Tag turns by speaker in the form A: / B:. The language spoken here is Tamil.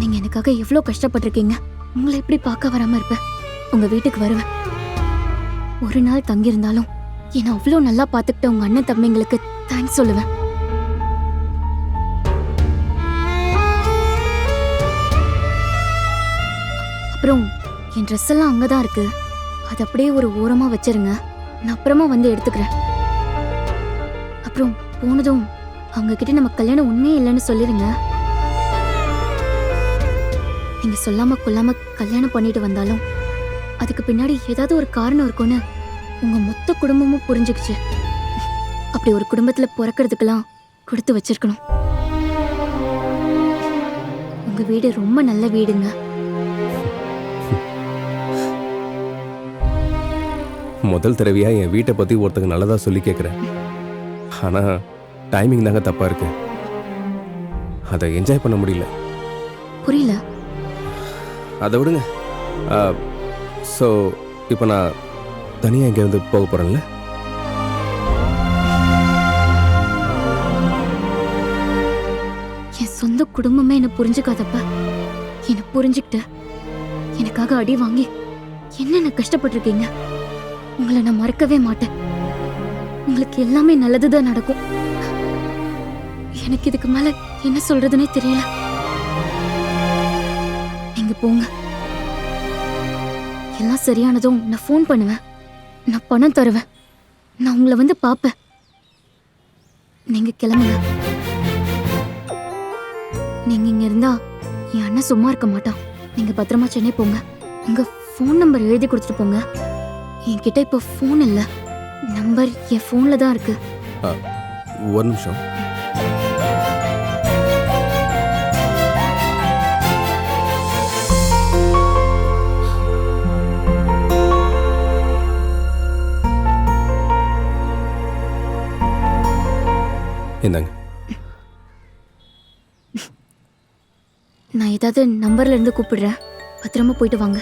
A: நீங்க எனக்காக எவ்வளவு கஷ்டப்பட்டிருக்கீங்க? உங்களை எப்படி பார்க்க வராம இருப்பேன் உங்க வீட்டுக்கு வருவேன். ஒரு நாள் தங்கியிருந்தாலும் என்னை அவ்வளோ நல்லா பார்த்துக்கிட்ட உங்க அண்ணன் தம்பிங்களுக்கு தேங்க்ஸ் சொல்லுவேன். அப்புறம் என் ட்ரெஸ் எல்லாம் அங்கதான் இருக்கு. அது அப்படியே ஒரு ஓரமா வச்சிருங்க. நான் அப்புறமா வந்து எடுத்துக்கிறேன். அப்புறம் போனதும் அவங்க கிட்ட நம்ம கல்யாணம் உண்மையே இல்லைன்னு சொல்லிருங்க. நீங்க சொல்லாம கொல்லாம கல்யாணம் பண்ணிட்டு வந்தாலும் அதுக்கு பின்னாடி ஏதாவது ஒரு காரணம் இருக்கும்னு உங்க மொத்த குடும்பமும் புரிஞ்சுக்கிச்சு. அப்படி ஒரு குடும்பத்துல பிறக்கிறதுக்கெல்லாம் கொடுத்து வச்சிருக்கணும். உங்க வீடு ரொம்ப நல்ல வீடுங்க.
B: முதல் தடவையா என் வீட்டை பத்தி ஒருத்தங்க நல்லதா சொல்லி கேட்குறேன் ஆனா டைமிங் தாங்க தப்பா இருக்கு. அதை என்ஜாய் பண்ண முடியல.
A: புரியல.
B: அதை விடுங்க. ஸோ இப்போ நான் தனியாக இங்கேருந்து போக போகிறேன்ல
A: என் சொந்த குடும்பமே என்னை புரிஞ்சுக்காதப்ப. என்ன புரிஞ்சுக்கிட்டு எனக்காக அடி வாங்கி என்னென்ன கஷ்டப்பட்டிருக்கீங்க? உங்களை நான் மறக்கவே மாட்டேன். உங்களுக்கு எல்லாமே நல்லதுதான் நடக்கும். எனக்கு இதுக்கு மேல என்ன சொல்றதுன்னே தெரியல. நீங்க போங்க. எல்லாம் சரியானதும் நான் ஃபோன் பண்ணுவேன். நான் பணம் தருவேன். நான் உங்களை வந்து பார்ப்பேன். நீங்க கிளம்புங்க. நீங்க இங்க இருந்தா என் அண்ணன் சும்மா இருக்க மாட்டான். நீங்க பத்திரமா சென்னை போங்க. உங்க ஃபோன் நம்பர் எழுதி கொடுத்துட்டு போங்க. என்கிட்ட இப்போ ஃபோன் இல்ல. நம்பர் என் ஃபோன்ல தான் இருக்கு.
B: ஒரு நிமிஷம். இந்தாங்க.
A: நான் ஏதாவது நம்பர்ல இருந்து கூப்பிடுறேன். பத்திரமா போயிட்டு வாங்க.